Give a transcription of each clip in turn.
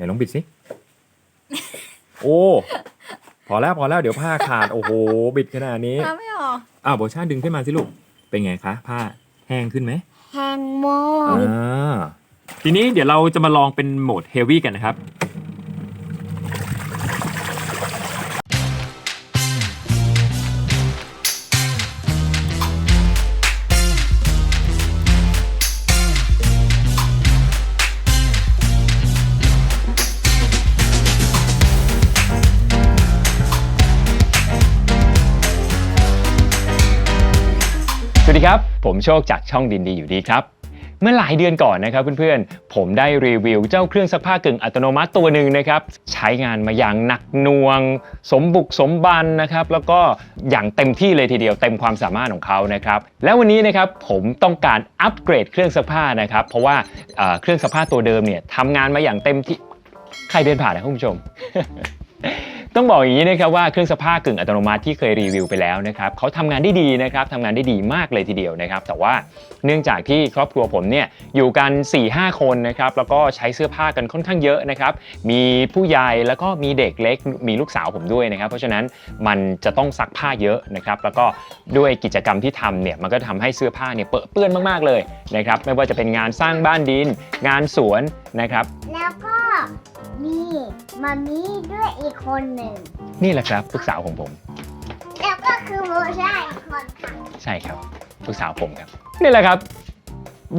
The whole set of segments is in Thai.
ไหนลองบิดสิ โอ้ พอแล้วพอแล้วเดี๋ยวผ้าขาด โอ้โห บิดขนาดนี้ ทำไม่ออกอ้าวโบชาดึงขึ้นมาสิลูก เป็นไงคะ ผ้าแห้งขึ้นไหมแฮงโมอ่าทีนี้เดี๋ยวเราจะมาลองเป็นโหมดเฮฟวี่กันนะครับ วัสดีครับ ผมโชคจากช่องดินดีอยู่ดีครับ เมื่อหลายเดือนก่อนนะครับเพื่อนๆ ผมได้รีวิวเจ้าเครื่องซักผ้ากึ่งอัตโนมัติตัวหนึ่งนะครับ ใช้งานมาอย่างหนักหน่วง สมบุกสมบันนะครับ แล้วก็อย่างเต็มที่เลยทีเดียวเต็มความสามารถของเขานะครับ แล้ววันนี้นะครับผมต้องการอัปเกรดเครื่องซักผ้านะครับ เพราะว่าเอ่อเครื่องซักผ้าตัวเดิมเนี่ยทำงานมาอย่างเต็มที่ใครเดินผ่านนะคุณผู้ชม ต้องบอกอย่างนี้นะครับว่าเครื่องซักผ้ากึ่งอัตโนมัติที่เคยรีวิวไปแล้วนะครับเขาทำงานได้ดีนะครับทำงานได้ดีมากเลยทีเดียวนะครับ แต่ว่าเนื่องจากที่ครอบครัวผมเนี่ยอยู่กัน 4-5 คนนะครับแล้วก็ใช้เสื้อผ้ากันค่อนข้างเยอะนะครับมีผู้ใหญ่แล้วก็มีเด็กเล็กมีลูกสาวผมด้วยนะครับ เพราะฉะนั้นมันจะต้องซักผ้าเยอะนะครับแล้วก็ด้วยกิจกรรมที่ทำเนี่ยมันก็ทำให้เสื้อผ้าเนี่ยเปื้อนมากๆเลยนะครับไม่ว่าจะเป็นงานสร้างบ้านดิน งานสวนนะครับแล้วก็ มีมามีด้วยอีกคนหนึ่ง นี่แหละครับลูกสาวของผม แล้วก็คือโมใช่คนค่ะใช่ครับลูกสาวผมครับ นี่แหละครับ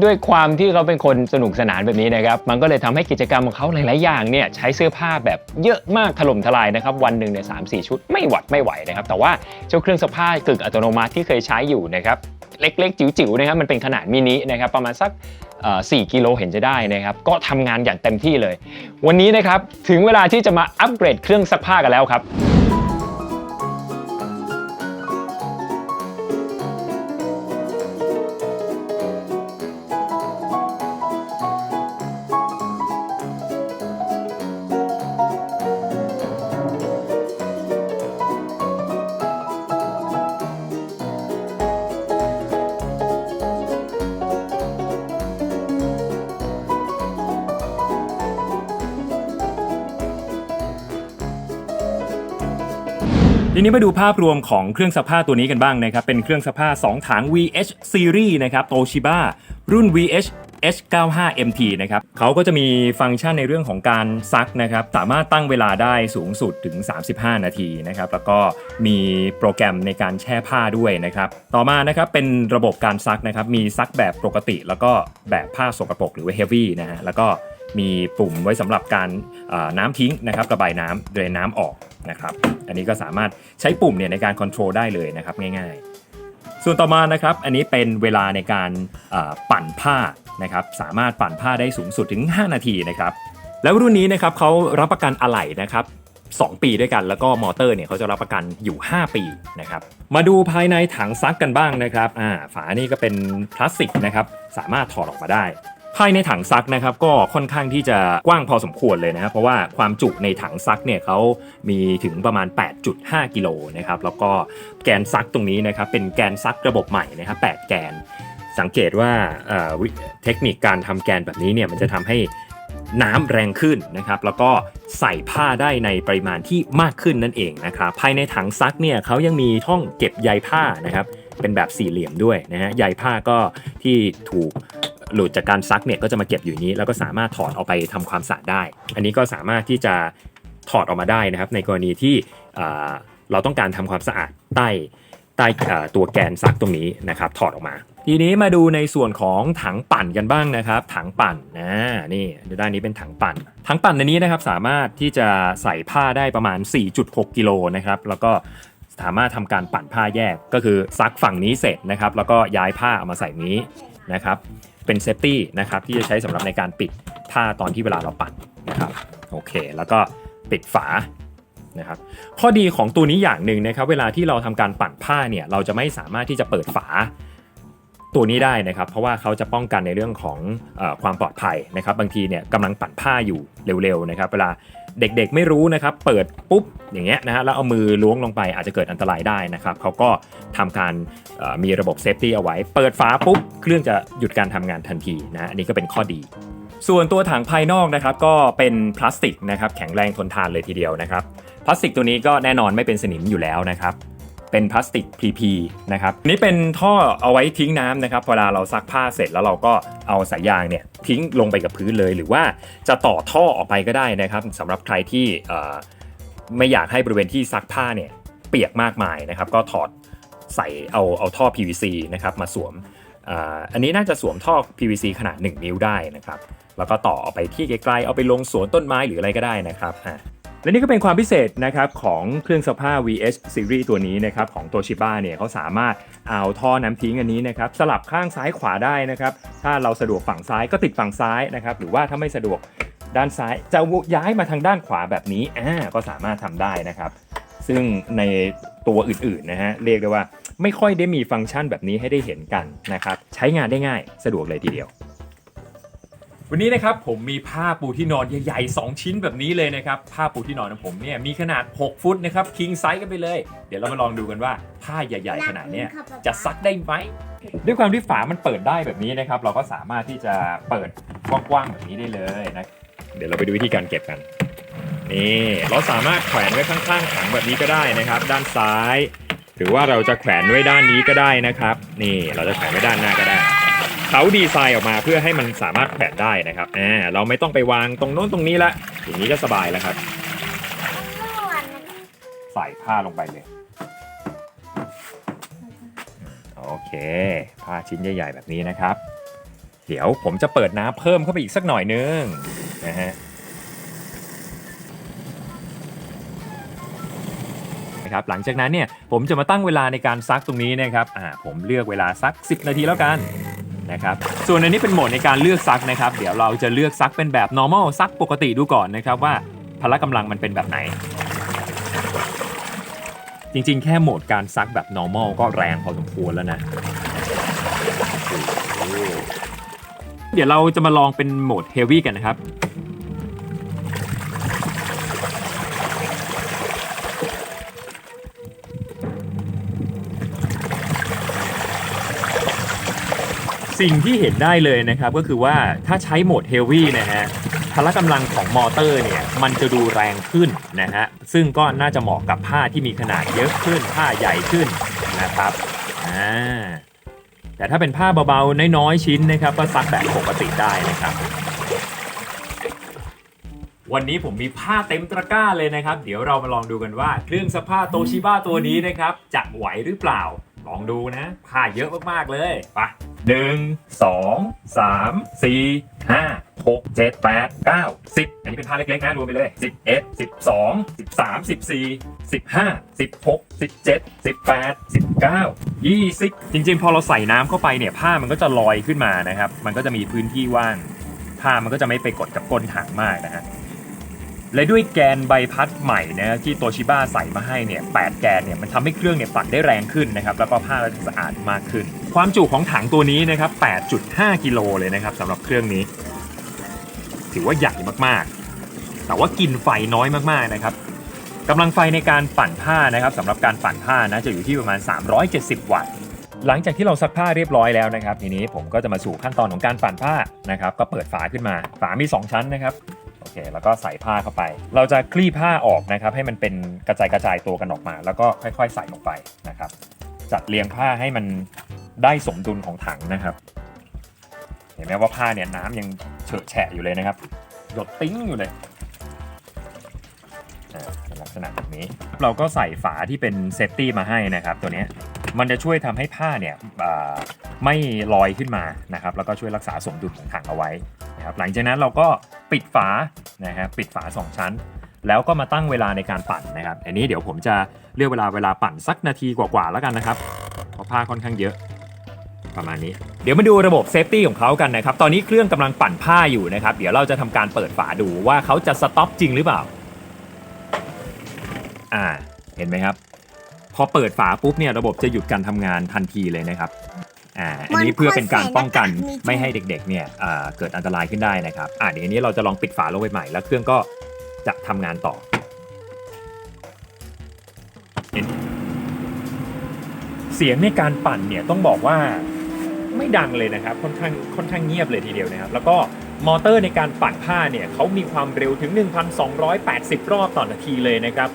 ด้วยความที่เขาเป็นคนสนุกสนานแบบนี้นะครับ มันก็เลยทำให้กิจกรรมของเขาหลาย ๆ อย่างเนี่ยใช้เสื้อผ้าแบบเยอะมากถล่มทลายนะครับ วันหนึ่งเนี่ยสามสี่ชุดไม่หวัดไม่ไหวนะครับ แต่ว่าเจ้าเครื่องซักผ้ากึ่งอัตโนมัติที่เคยใช้อยู่นะครับ เล็ก ๆ จิ๋ว ๆ นะครับ มันเป็นขนาดมินินะครับ ประมาณสักเอ่อ 4 กิโลเห็นจะได้นะครับ ก็ทำงานอย่างเต็มที่เลย วันนี้นะครับถึงเวลาที่จะมาอัปเกรดเครื่องซักผ้ากันแล้วครับ ทีนี้มาดูภาพรวมของเครื่องซักผ้าตัวนี้กันบ้างนะครับ เป็นเครื่องซักผ้า 2 ถัง VH Series นะครับ Toshiba รุ่น VH H95MT นะครับเขาก็จะมีฟังก์ชันในเรื่องของการซักนะครับ สามารถตั้งเวลาได้สูงสุดถึง 35 นาทีนะครับ แล้วก็มีโปรแกรมในการแช่ผ้าด้วยนะครับ ต่อมานะครับเป็นระบบการซักนะครับ มีซักแบบปกติ แล้วก็แบบผ้าสกปรกหรือว่า heavy นะฮะ แล้วก็ มีปุ่มไว้สำหรับการน้ำทิ้งนะครับระบายน้ำเดรนน้ำออกนะครับอันนี้ก็สามารถใช้ปุ่มเนี่ยในการคอนโทรลได้เลยนะครับง่ายๆ ส่วนต่อมานะครับอันนี้เป็นเวลาในการปั่นผ้านะครับสามารถปั่นผ้าได้สูงสุดถึง 5 นาทีนะครับแล้วรุ่นนี้นะครับเขารับประกันอะไหล่นะครับ2 ปีด้วยกันแล้วก็มอเตอร์เนี่ยเขาจะรับประกันอยู่ 5 ปีนะครับมาดูภายในถังซักกันบ้างนะครับอ่าฝานี่ก็เป็นพลาสติกนะครับสามารถถอดออกมาได้ ภายในถังซักนะครับก็ค่อนข้างที่จะกว้างพอสมควรเลยนะครับเพราะว่าความจุในถังซักเนี่ยเขามีถึงประมาณ 8.5 กิโลนะครับแล้วก็แกนซักตรงนี้นะครับเป็นแกนซักระบบใหม่นะครับ8แกน สังเกตว่าเทคนิคการทำแกนแบบนี้เนี่ยมันจะทำให้น้ำแรงขึ้นนะครับแล้วก็ใส่ผ้าได้ในปริมาณที่มากขึ้นนั่นเองนะครับภายในถังซักเนี่ยเขายังมีช่องเก็บใยผ้านะครับเป็นแบบสี่เหลี่ยมด้วยนะฮะใยผ้าก็ที่ถูก หลุดจากการซักเนี่ยก็จะมาเก็บอยู่นี้ แล้วก็สามารถถอดเอาไปทำความสะอาดได้ อันนี้ก็สามารถที่จะถอดออกมาได้นะครับ ในกรณีที่เราต้องการทำความสะอาดใต้ใต้ตัวแกนซักตรงนี้นะครับ ถอดออกมา ทีนี้มาดูในส่วนของถังปั่นกันบ้างนะครับ ถังปั่นนะนี่ด้านนี้เป็นถังปั่น ถังปั่นในนี้นะครับสามารถที่จะใส่ผ้าได้ประมาณ 4.6 กิโลนะครับ แล้วก็สามารถทำการปั่นผ้าแยกก็คือซักฝั่งนี้เสร็จนะครับ แล้วก็ย้ายผ้าเอามาใส่นี้นะครับ เป็นเซฟตี้นะครับที่จะใช้สำหรับในการปิดผ้าตอนที่เวลาเราปั่นนะครับโอเค แล้วก็ปิดฝานะครับข้อดีของตัวนี้อย่างหนึ่งนะครับ เวลาที่เราทำการปั่นผ้าเนี่ยเราจะไม่สามารถที่จะเปิดฝาตัวนี้ได้นะครับ เพราะว่าเขาจะป้องกันในเรื่องของอความปลอดภัยนะครับ บางทีเนี่ยกำลังปั่นผ้าอยู่เร็วๆนะครับ เวลา เด็กๆไม่รู้นะครับ เปิดปุ๊บอย่างเงี้ยนะฮะแล้วเอามือล้วงลงไปอาจจะเกิดอันตรายได้นะครับเขาก็ทำการมีระบบเซฟตี้เอาไว้ เปิดฝาปุ๊บเครื่องจะหยุดการทำงานทันทีนะอันนี้ก็เป็นข้อดี ส่วนตัวถังภายนอกนะครับก็เป็นพลาสติกนะครับแข็งแรงทนทานเลยทีเดียวนะครับพลาสติกตัวนี้ก็แน่นอนไม่เป็นสนิมอยู่แล้วนะครับ เป็นพลาสติก PP นะครับนี่เป็นท่อเอาไว้ทิ้งน้ำนะครับเวลาเราซักผ้าเสร็จแล้วเราก็เอาสายยางเนี่ยทิ้งลงไปกับพื้นเลย หรือว่าจะต่อท่อออกไปก็ได้นะครับสำหรับใครที่ไม่อยากให้บริเวณที่ซักผ้าเนี่ยเปียกมากมายนะครับ ก็ถอดใส่เอาเอาท่อ PVC นะครับมาสวมอันนี้น่าจะสวมท่อ PVC ขนาด 1 นิ้วได้นะครับ แล้วก็ต่อเอาไปที่ไกลๆ เอาไปลงสวนต้นไม้หรืออะไรก็ได้นะครับ และนี่ก็เป็นความพิเศษนะครับของเครื่องซักผ้า VH Series ตัวนี้นะครับของโตชิบ้าเนี่ยเขาสามารถเอาท่อน้ำทิ้งอันนี้นะครับสลับข้างซ้ายขวาได้นะครับถ้าเราสะดวกฝั่งซ้ายก็ติดฝั่งซ้ายนะครับหรือว่าถ้าไม่สะดวกด้านซ้ายจะย้ายมาทางด้านขวาแบบนี้อ่าก็สามารถทำได้นะครับ ซึ่งในตัวอื่นๆนะฮะเรียกได้ว่าไม่ค่อยได้มีฟังก์ชันแบบนี้ให้ได้เห็นกันนะครับใช้งานได้ง่ายสะดวกเลยทีเดียว วันนี้นะครับผมมีผ้าปูที่นอนใหญ่ๆ 2 ชิ้นแบบนี้เลยนะครับ ผ้าปูที่นอนของผมเนี่ยมีขนาด 6 ฟุตนะครับคิงไซส์กันไปเลย เดี๋ยวเรามาลองดูกันว่าผ้าใหญ่ ๆ ขนาดเนี้ยจะซักได้ไหมด้วยความที่ฝามันเปิดได้แบบนี้นะครับ เราก็สามารถที่จะเปิดกว้างๆแบบนี้ได้เลยนะเดี๋ยวเราไปดูวิธีการเก็บกันนี่เราสามารถแขวนไว้ข้างๆถังแบบนี้ก็ได้นะครับ ด้านซ้าย หรือว่าเราจะแขวนไว้ด้านนี้ก็ได้นะครับ นี่เราจะแขวนไว้ด้านหน้าก็ได้ เขาดีไซน์ออกมาเพื่อให้มันสามารถแขวนได้นะครับอ่าเราไม่ต้องไปวางตรงโน้นตรงนี้ละอย่างนี้ก็สบายแล้วครับ ใส่ผ้าลงไปเลยโอเค ผ้าชิ้นใหญ่ ๆ แบบนี้นะครับ เดี๋ยวผมจะเปิดน้ำเพิ่มเข้าไปอีกสักหน่อยนึงนะฮะนะครับหลังจากนั้นเนี่ยผมจะมาตั้งเวลาในการซักตรงนี้นะครับอ่าผมเลือกเวลาซัก 10 นาทีแล้วกัน นะครับ ส่วนอันนี้เป็นโหมดในการเลือกซักนะครับ เดี๋ยวเราจะเลือกซักเป็นแบบ normal ซักปกติดูก่อนนะครับว่าพละกำลังมันเป็นแบบไหน จริงๆ แค่โหมดการซักแบบ normal ก็แรงพอสมควรแล้วนะ เดี๋ยวเราจะมาลองเป็นโหมด heavy กันนะครับ สิ่งที่เห็นได้เลยนะครับก็คือว่าถ้าใช้โหมด heavy นะฮะพละกำลังของมอเตอร์เนี่ยมันจะดูแรงขึ้นนะฮะซึ่งก็น่าจะเหมาะกับผ้าที่มีขนาดเยอะขึ้นผ้าใหญ่ขึ้นนะครับอ่าแต่ถ้าเป็นผ้าเบาๆน้อยๆชิ้นนะครับก็ซักแบบปกติได้นะครับ วันนี้ผมมีผ้าเต็มตะกร้าเลยนะครับ เดี๋ยวเรามาลองดูกันว่าเครื่องซักผ้าโตชิบ้าตัวนี้นะครับจะไหวหรือเปล่า ลองดูนะผ้าเยอะมากๆเลยไปหนึ่งสองสามสี่ห้าหกเจ็ดแปดเก้าสิบอันนี้เป็นผ้าเล็กๆนะรวมไปเลยสิบเอ็ดสิบสองสิบสามสิบสี่สิบห้าสิบหกสิบเจ็ดสิบแปดสิบเก้ายี่สิบจริงๆ พอเราใส่น้ำเข้าไปเนี่ยผ้ามันก็จะลอยขึ้นมานะครับ มันก็จะมีพื้นที่ว่างผ้ามันก็จะไม่ไปกดกับก้นถังมากนะฮะ และด้วยแกนใบพัดใหม่นะที่โตชิบ้าใส่มาให้เนี่ย8แกนเนี่ยมันทำให้เครื่องเนี่ยปั่นได้แรงขึ้นนะครับแล้วก็ผ้าก็จะสะอาดมากขึ้น ความจุของถังตัวนี้นะครับ 8.5 กิโลเลยนะครับสำหรับเครื่องนี้ ถือว่าใหญ่มากๆ แต่ว่ากินไฟน้อยมากๆนะครับกำลังไฟในการปั่นผ้านะครับสำหรับการปั่นผ้านะจะอยู่ที่ประมาณ 370 วัตต์หลังจากที่เราซักผ้าเรียบร้อยแล้วนะครับ ทีนี้ผมก็จะมาสู่ขั้นตอนของการปั่นผ้านะครับ ก็เปิดฝาขึ้นมา ฝามี 2 ชั้นนะครับ โอเค แล้วก็ใส่ผ้าเข้าไป เราจะคลี่ผ้าออกนะครับให้มันเป็นกระจายกระจายตัวกันออกมา แล้วก็ค่อยๆ ใส่ลงไปนะครับ จัดเรียงผ้าให้มันได้สมดุลของถังนะครับ เห็นไหมว่าผ้าเนี่ยน้ำยังเฉอะแฉะอยู่เลยนะครับ หยดติ้งอยู่เลยลักษณะแบบนี้ เราก็ใส่ฝาที่เป็นเซฟตี้มาให้นะครับ ตัวนี้มันจะช่วยทำให้ผ้าเนี่ยไม่ลอยขึ้นมานะครับ แล้วก็ช่วยรักษาสมดุลของถังเอาไว้ นะครับหลังจากนั้นเราก็ปิดฝานะฮะปิดฝา 2 ชั้น แล้วก็มาตั้งเวลาในการปั่นนะครับ อันนี้เดี๋ยวผมจะเลือกเวลาเวลาปั่นสักนาทีกว่าๆแล้วกันนะครับเพราะผ้าค่อนข้างเยอะประมาณนี้เดี๋ยวมาดูระบบเซฟตี้ของเขากันนะครับ ตอนนี้เครื่องกำลังปั่นผ้าอยู่นะครับ เดี๋ยวเราจะทำการเปิดฝาดูว่าเขาจะสต็อปจริงหรือเปล่า อ่า เห็นไหมครับ พอเปิดฝาปุ๊บเนี่ยระบบจะหยุดการทำงานทันทีเลยนะครับ อ่าอันนี้เพื่อเป็นการป้องกันไม่ให้เด็กๆเนี่ยอ่าเกิดอันตรายขึ้นได้นะครับอ่าเดี๋ยวนี้เราจะลองปิดฝาลงไปใหม่แล้วเครื่องก็จะทำงานต่อเสียงในการปั่นเนี่ยต้องบอกว่าไม่ดังเลยนะครับค่อนข้างค่อนข้างเงียบเลยทีเดียวนะครับแล้วก็มอเตอร์ในการปั่นผ้าเนี่ยเขามีความเร็วถึง 1,280 รอบต่อนาทีเลยนะครับ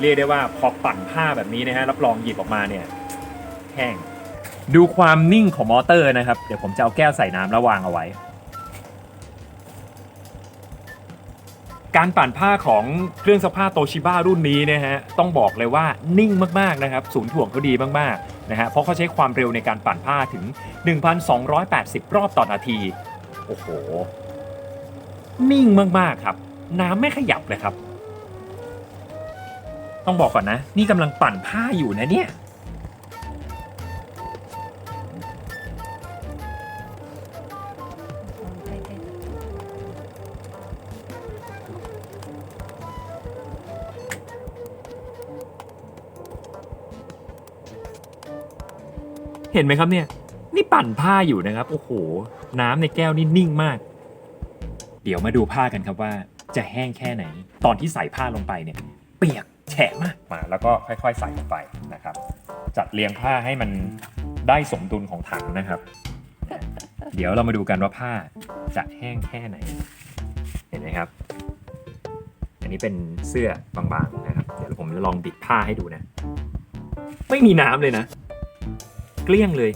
เรียกได้ว่าพอปั่นผ้าแบบนี้นะฮะรับรองหยิบออกมาเนี่ยแห้ง ดูความนิ่งของมอเตอร์นะครับ เดี๋ยวผมจะเอาแก้วใส่น้ำแล้ววางเอาไว้ การปั่นผ้าของเครื่องซักผ้าโตชิบ้ารุ่นนี้นะฮะต้องบอกเลยว่านิ่งมากๆนะครับศูนย์ถ่วงเขาดีมากๆนะฮะเพราะเขาใช้ความเร็วในการปั่นผ้าถึง 1,280 รอบต่อนาที โอ้โห นิ่งมากๆครับ น้ำไม่ขยับเลยครับ ต้องบอกก่อนนะ นี่กำลังปั่นผ้าอยู่นะเนี่ย ห็นไหมครับเนี่ย นี่ปั่นผ้าอยู่นะครับ โอ้โห น้ำในแก้วนี่นิ่งมาก เดี๋ยวมาดูผ้ากันครับว่า จะแห้งแค่ไหน ตอนที่ใส่ผ้าลงไปเนี่ย เปียกแฉะมากมาแล้วก็ค่อย ๆ ใส่ลงไปนะครับ จัดเรียงผ้าให้มันได้สมดุลของถังนะครับ เดี๋ยวเรามาดูกันว่าผ้าจะแห้งแค่ไหน เห็นไหมครับ อันนี้เป็นเสื้อบางๆนะครับ เดี๋ยวผมจะลองบิดผ้าให้ดูนะ ไม่มีน้ำเลยนะ เกลี้ยงเลย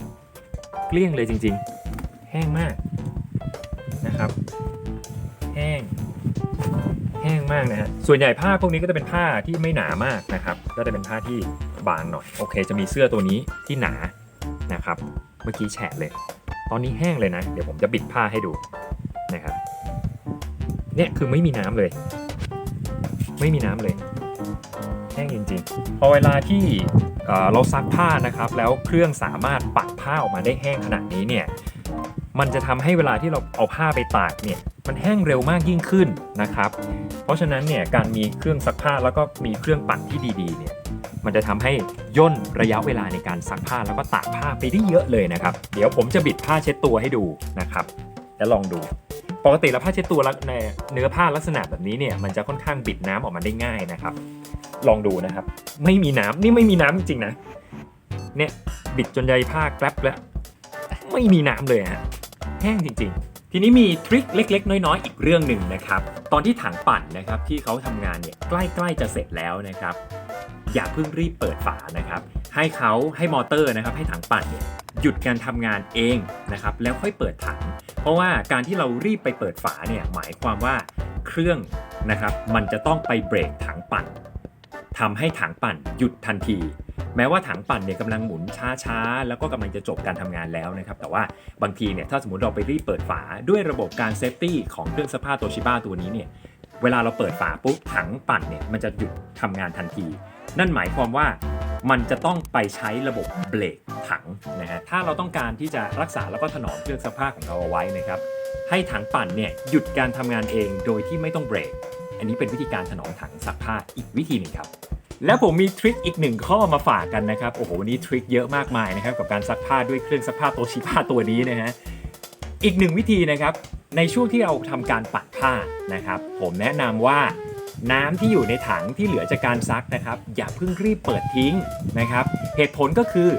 เกลี้ยงเลยจริง ๆ แห้งมากนะครับ แห้ง แห้งมากนะฮะส่วนใหญ่ผ้าพวกนี้ก็จะเป็นผ้าที่ไม่หนามากนะครับ ก็จะเป็นผ้าที่บางหน่อยโอเค จะมีเสื้อตัวนี้ที่หนานะครับ เมื่อกี้แฉะเลย ตอนนี้แห้งเลยนะ เดี๋ยวผมจะบิดผ้าให้ดูนะครับเนี่ยคือไม่มีน้ำเลย ไม่มีน้ำเลย แห้งจริงๆพอเวลาที่ เราซักผ้านะครับ แล้วเครื่องสามารถปัดผ้าออกมาได้แห้งขนาดนี้เนี่ยมันจะทำให้เวลาที่เราเอาผ้าไปตากเนี่ยมันแห้งเร็วมากยิ่งขึ้นนะครับ เพราะฉะนั้นเนี่ยการมีเครื่องซักผ้าแล้วก็มีเครื่องปั่นที่ดีๆเนี่ยมันจะทำให้ย่นระยะเวลาในการซักผ้าแล้วก็ตากผ้าไปได้เยอะเลยนะครับ เดี๋ยวผมจะบิดผ้าเช็ดตัวให้ดูนะครับ แล้วลองดูปกติแล้วผ้าเช็ดตัวในเนื้อผ้าลักษณะแบบนี้เนี่ยมันจะค่อนข้างบิดน้ำออกมาได้ง่ายนะครับ ลองดูนะครับ ไม่มีน้ำนี่ไม่มีน้ำจริงนะ เนี่ยบิดจนใยผ้าแกลบแล้ว ไม่มีน้ำเลยฮะแห้งจริง ๆทีนี้มีทริคเล็ก ๆ น้อย ๆ อีกเรื่องหนึ่งนะครับ ตอนที่ถังปั่นนะครับที่เขาทำงานเนี่ยใกล้ๆจะเสร็จแล้วนะครับ อย่าเพิ่งรีบเปิดฝานะครับ ให้เขาให้มอเตอร์นะครับ ให้ถังปั่นเนี่ยหยุดการทำงานเองนะครับ แล้วค่อยเปิดถัง เพราะว่าการที่เรารีบไปเปิดฝาเนี่ยหมายความว่าเครื่องนะครับ มันจะต้องไปเบรกถังปั่น ทำให้ถังปั่นหยุดทันที แม้ว่าถังปั่นเนี่ยกำลังหมุนช้าๆ แล้วก็กำลังจะจบการทำงานแล้วนะครับ แต่ว่าบางทีเนี่ยถ้าสมมติเราไปรีบเปิดฝาด้วยระบบการเซฟตี้ของเครื่องซักผ้าโตชิบ้าตัวนี้เนี่ยเวลาเราเปิดฝาปุ๊บถังปั่นเนี่ยมันจะหยุดทำงานทันที นั่นหมายความว่ามันจะต้องไปใช้ระบบเบรกถังนะฮะถ้าเราต้องการที่จะรักษาแล้วก็ถนอมเครื่องซักผ้าของเราเอาไว้นะครับให้ถังปั่นเนี่ยหยุดการทำงานเองโดยที่ไม่ต้องเบรก อันนี้เป็นวิธีการถนอมถังซักผ้าอีกวิธีหนึ่งครับ แล้วผมมีทริคอีกหนึ่งข้อมาฝากกันนะครับ โอ้โหวันนี้ทริคเยอะมากมายนะครับกับการซักผ้าด้วยเครื่องซักผ้าโตชิบ้าตัวนี้นะฮะ อีกหนึ่งวิธีนะครับ ในช่วงที่เราทำการปัดผ้านะครับ ผมแนะนำว่าน้ำที่อยู่ในถังที่เหลือจากการซักนะครับ อย่าเพิ่งรีบเปิดทิ้งนะครับ เหตุผลก็คือ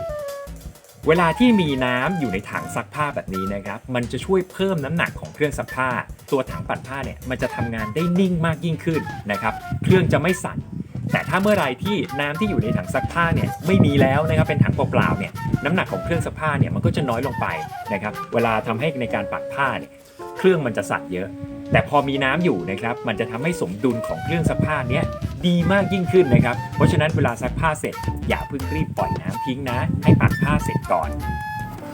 เวลาที่มีน้ำอยู่ในถังซักผ้าแบบนี้นะครับ มันจะช่วยเพิ่มน้ำหนักของเครื่องซักผ้า ตัวถังปั่นผ้าเนี่ยมันจะทำงานได้นิ่งมากยิ่งขึ้นนะครับ เครื่องจะไม่สั่น แต่ถ้าเมื่อไหรที่น้ำที่อยู่ในถังซักผ้าเนี่ยไม่มีแล้วนะครับเป็นถังเปล่าๆเนี่ยน้ำหนักของเครื่องซักผ้าเนี่ยมันก็จะน้อยลงไปนะครับ เวลาทำให้ในการปัดผ้าเนี่ยเครื่องมันจะสั่นเยอะ แต่พอมีน้ำอยู่นะครับ มันจะทำให้สมดุลของเครื่องซักผ้าเนี้ยดีมากยิ่งขึ้นนะครับ เพราะฉะนั้นเวลาซักผ้าเสร็จ อย่าเพิ่งรีบปล่อยน้ำทิ้งนะ ให้ปัดผ้าเสร็จก่อน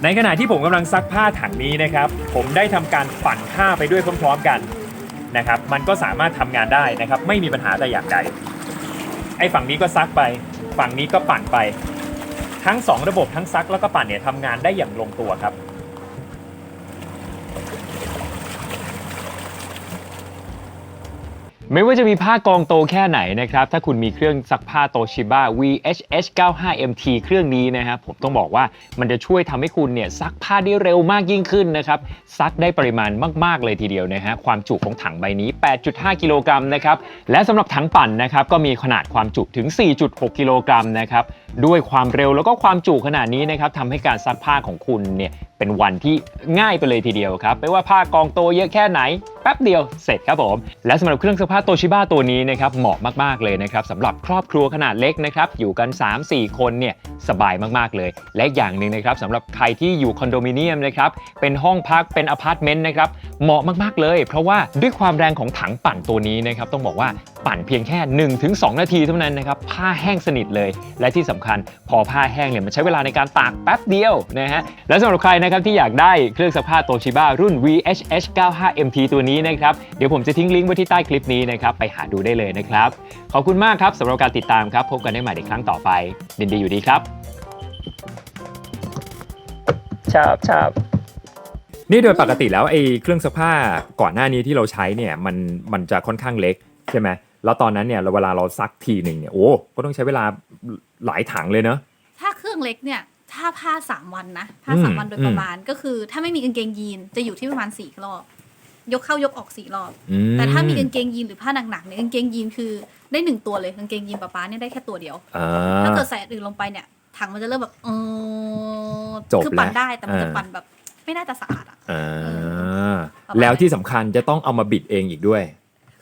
ในขณะที่ผมกำลังซักผ้าถังนี้นะครับ ผมได้ทำการปั่นผ้าไปด้วยพร้อมๆกันนะครับ มันก็สามารถทำงานได้นะครับ ไม่มีปัญหาแต่อย่างใด ไอ้ฝั่งนี้ก็ซักไป ฝั่งนี้ก็ปั่นไป ทั้งสองระบบทั้งซักแล้วก็ปั่นเนี่ยทำงานได้อย่างลงตัวครับ ไม่ว่าจะมีผ้ากองโตแค่ไหนนะครับ ถ้าคุณมีเครื่องซักผ้าโตชิบ a VHH 95 MT เครื่องนี้นะครับผมต้องบอกว่ามันจะช่วยทำให้คุณเนี่ยซักผ้าได้เร็วมากยิ่งขึ้นนะครับ ซักได้ปริมาณมาก ๆ เลยทีเดียวนะฮะ ความจุของถังใบนี้ 8.5 กิโลกรัมนะครับ และสำหรับถังปั่นนะครับก็มีขนาดความจุถึง 4.6 กิโลกรัมนะครับด้วยความเร็วแล้วก็ความจุขนาดนี้นะครับทำให้การซักผ้าของคุณเนี่ยเป็นวันที่ง่ายไปเลยทีเดียวครับไม่ว่าผ้ากองโตเยอะแค่ไหนแป๊บเดียวเสร็จครับผมและสำหรับเครื่องซักผ้าโตชิบ้าตัวนี้นะครับเหมาะมากๆเลยนะครับสำหรับครอบครัวขนาดเล็กนะครับอยู่กัน 3-4 คนเนี่ยสบายมากๆเลย และอย่างหนึ่งนะครับสำหรับใครที่อยู่คอนโดมิเนียมนะครับเป็นห้องพักเป็นอพาร์ตเมนต์นะครับเหมาะมากๆเลย เพราะว่าด้วยความแรงของถังปั่นตัวนี้นะครับต้องบอกว่าปั่นเพียงแค่ 1-2 นาทีเท่านั้นนะครับผ้าแห้งสนิทเลย และที่สำคัญพอผ้าแห้งเนี่ยมันใช้เวลาในการตากแป๊บเดียวนะฮะและสำหรับใครนะครับที่อยากได้เครื่องซักผ้าโตชิบ้ารุ่น VHH 95 MT ตัวนี้นะครับเดี๋ยวผมจะทิ้งลิงก์ไว้ที่ใต้คลิปนี้นะครับไปหาดูได้เลยนะครับ ขอบคุณมากครับสำหรับการติดตามครับพบกันได้ใหม่ในครั้งต่อไปดินดีอยู่ดีครับชอบชอบนี่โดยปกติแล้วไอ้เครื่องซักผ้าก่อนหน้านี้ที่เราใช้เนี่ยมันมันจะค่อนข้างเล็กใช่ไหมแล้วตอนนั้นเนี่ยเวลาเราซักทีหนึ่งเนี่ยโอ้ก็ต้องใช้เวลาหลายถังเลยเนอะถ้าเครื่องเล็กเนี่ยถ้าผ้าสามวันนะผ้าอืมสามวันโดยประมาณก็คือ ถ้าไม่มีกางเกงยีนจะอยู่ที่ประมาณสี่รอบ ยกเข้ายกออกสี่รอบ อืแต่ถ้ามีกางเกงยีนหรือผ้าหนักๆเนี่ยกางเกงยีนคือได้หนึ่งตัวเลยกางเกงยีนป๊าป๊าเนี่ยได้แค่ตัวเดียว อ่า ถ้าเกิดใส่อันอื่นลงไปเนี่ย ถังมันจะเริ่มแบบเออจบคือปั่นแล้วได้แต่มันจะอ่า ปั่นแบบ ไม่น่าจะสะอาดอะ อ่าประมาณ แล้วที่สำคัญจะต้องเอามาบิดเองอีกด้วย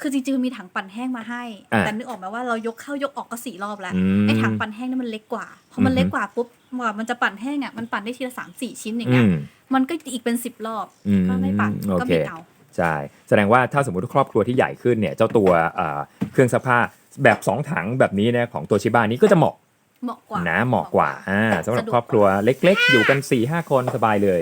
คือจริงๆมันมีถังปั่นแห้งมาให้ อ่าแต่นึกออกไหมว่าเรายกเข้ายกออกก็สี่รอบแล้วอืมไอ้ถังปั่นแห้งนี่มันเล็กกว่าพอมันอือฮึเล็กกว่าปุ๊บกว่ามันจะปั่นแห้งอะมันปั่นได้ทีละสามสี่ชิ้นอย่างอืเงี้ยม มันก็อีกเป็นสิบรอบอืมก็ไม่ปั่นโอก็เคบิดเอา ใช่แสดงว่าถ้าสมมติว่าครอบครัวที่ใหญ่ขึ้นเนี่ยเจ้าตัวเอ่อเครื่องซักผ้าแบบ2ถังแบบนี้นะของตัวชิบ้านี้ก็จะเหมาะเหมาะกว่านะเหมาะกว่าอ่าสำหรับสะดวกครอบครัวเล็ก ๆ อยู่กัน4-5คนสบายเลย